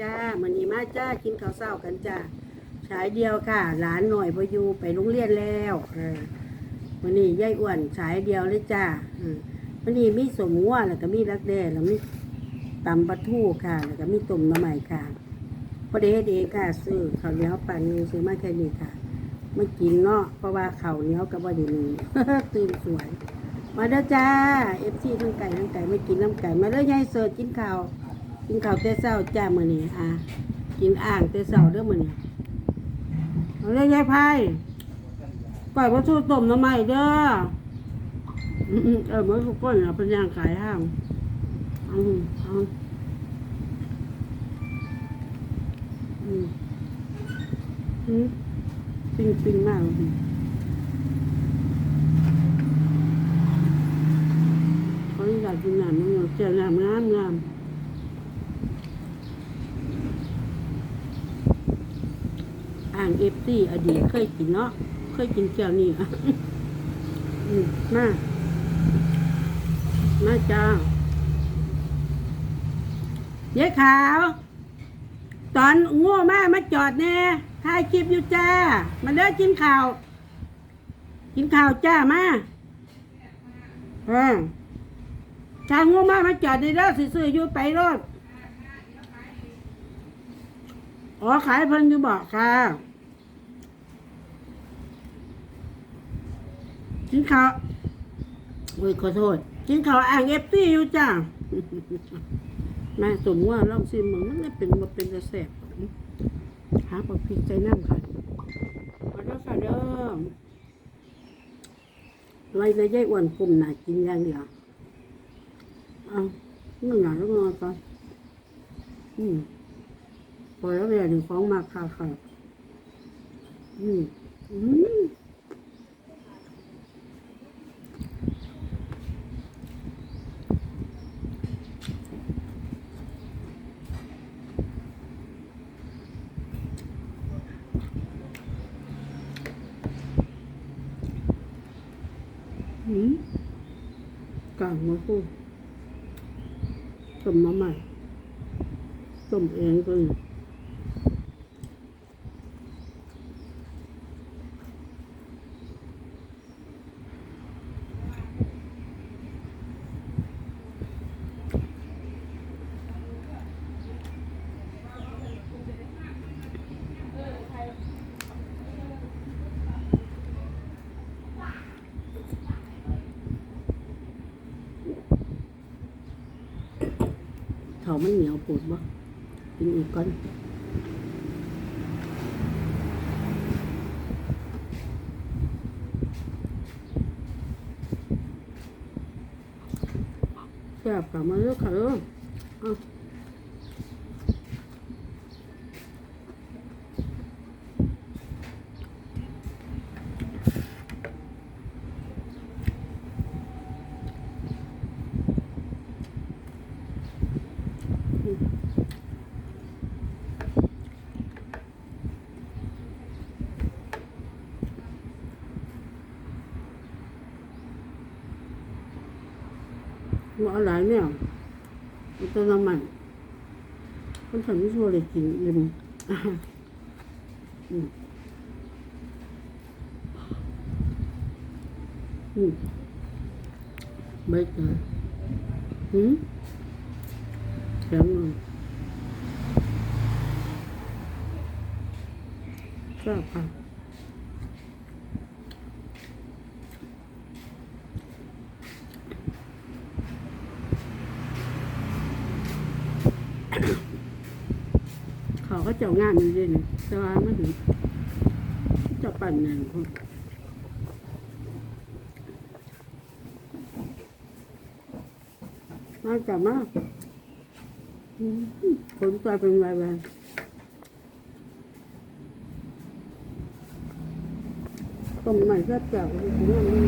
จ้ามันนี้มาจ้ากินข้าวเช้ากันจ้าฉายเดียวค่ะ หลานหน่อยพอยู่ไปโรงเรียนแล้วเออวันนี้ยายอ้วนฉายเดียวเลยจ้ามันนี้มีสมงัวแล้วก็มีรักแด้แล้วมีตำปลาทูค่ะ แล้วก็มีต้มน้ำใหม่ค่ะพอดีเฮ็ดเองค่ะซื้อข้าวเหนียวปั่นนึงซื้อมาแค่นี้ค่ะมากินเนาะเพราะว่าข้าวเหนียวกับว่าดีนึงตื่นสวยมาเด้อจ้าเอฟซีทั้งไก่ทั้งไก่ไม่กินน้ำไก่มาเด้อยายเสิร์ชกินข้าว กินข้าวแต่เช้าจ้ามื้อนี้อะกินอ่างแต่เช้าเด้อมื้อนี้เอาเด้อยายไพ่ก่อยบ่สู้ต้มน้ำใหม่เด้ออืมเออเมื้อทุกคนน่ะเป็นย่างขายห้างอืมเอาอืมอืมปิ้งปิ้งมากเลย เขาอยากกินน้ำมันเจอน้ำงามงาม อ่างเอฟซีอดีตเคยกินเนาะเคยกินเจ้านี่อะมามาจ้ายายขาว ตอนง่วมามาจอดแน่ถ่ายคลิปอยู่จ้า มาเด้อกินข้าว กินข้าวจ้ามาเออทางงูมามาจอดในรถซื้อๆอยู่ไปรถอ๋อขายเพิ่นอยู่บอกค่ะ กินข้าวโอ้ยขอโทษกินข้าวอ่างเอฟตี้อยู่จ้าแม่สมว่าลองซิมมึงมันไม่เป็นมาเป็นกระแสบหาปกพริกใจน้ำค่ะมาเด้อค่ะเด้อไว้ในยายอ้วนกลุ่มหนากินอย่างเดียวเอาเมื่อหร่แล้วนอนก่อนอืมปล่อยแล้วแหละถึงฟ้องมาค่ะค่ะอืมอืม กลางมาพูดต้มมาใหม่ต้มเองก็อยู่ เขามันเหนียวปวดบ่กินอีกก่อนแซ่บกลับมาเยอะค่ะเออาว่าอะไรเนี่ยมันจะน้ำมันคนทำไม่ชัวร์ เขาก็เจ้างานอยู่ด้วยนี่แต่ว่ามันถึงเจะปั่นเนี่ยคนมาจับมาอืมคนตายเป็นไรไปต้มใหม่แซ่บแจ่วเลยถึงนั่นนี่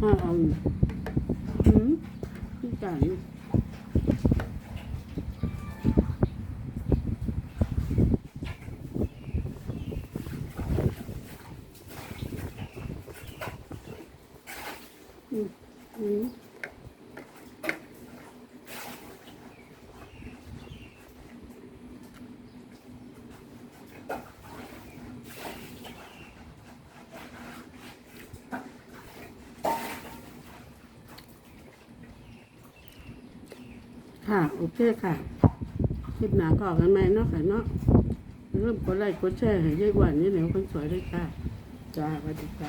ห้าเอาอืมที่จ่าย อือค่ะ โอเคค่ะ คลิปหนาก็อกกันไหมเนาะค่ะเนาะเริ่มกดไลค์กดแชร์ให้ยายหวานนี่เหนียวคนสวยด้วยค่ะ จ้าสวัสดีค่ะ